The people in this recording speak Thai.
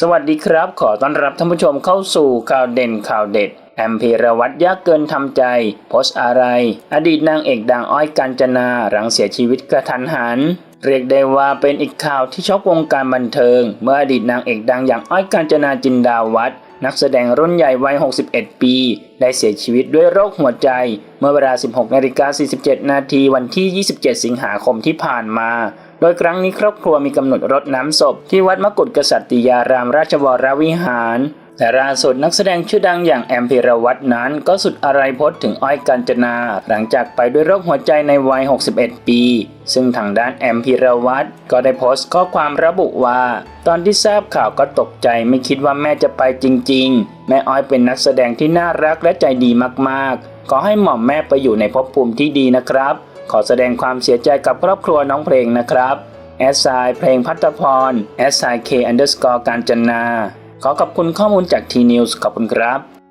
สวัสดีครับ ขอต้อนรับท่านผู้ชมเข้าสู่ข่าวเด่นข่าวเด็ด แอมพีรวัตรยากเกินทำใจ โพสอะไร อดีตนางเอกดังอ้อยกัญจนาหลังเสียชีวิตกระทันหัน เรียกได้ว่าเป็นอีกข่าวที่ช็อกวงการบันเทิง เมื่ออดีตนางเอกดังอย่างอ้อยกัญจนาจินดาวัฒน์นักแสดงรุ่นใหญ่วัย 61 ปี ได้เสียชีวิตด้วยโรคหัวใจ เมื่อเวลา 16นาฬิกา47 นาทีวันที่ 27 สิงหาคมที่ผ่านมา โดยครั้งนี้ครอบครัวมีกำหนดรดน้ำศพ ที่วัดมกุฎกษัตริยารามราชวรวิหาร แต่ล่าสุดนักแสดงชื่อดังอย่างแอมพิรวัตรนั้น ก็สุดอะไรพจน์ถึงอ้อยกัญจนา หลังจากไปด้วยโรคหัวใจในวัย 61 ปี ซึ่งทางด้านแอมพิรวัตรก็ได้โพสต์ข้อความระบุว่า ตอนที่ทราบข่าวก็ตกใจไม่คิดว่าแม่จะไปจริง ๆ แม่อ้อยเป็นนักแสดงที่น่ารักและใจดีมากๆ ขอให้หม่อมแม่ไปอยู่ในภพภูมิที่ดีนะครับ ขอแสดงความเสียใจกับครอบครัวน้องเพลงนะครับแอสไซเพลงพัฒพรแอสไซเคอันเดอร์สกอร์การจนา ขอขอบคุณข้อมูลจากทีนิวส์ขอบคุณครับ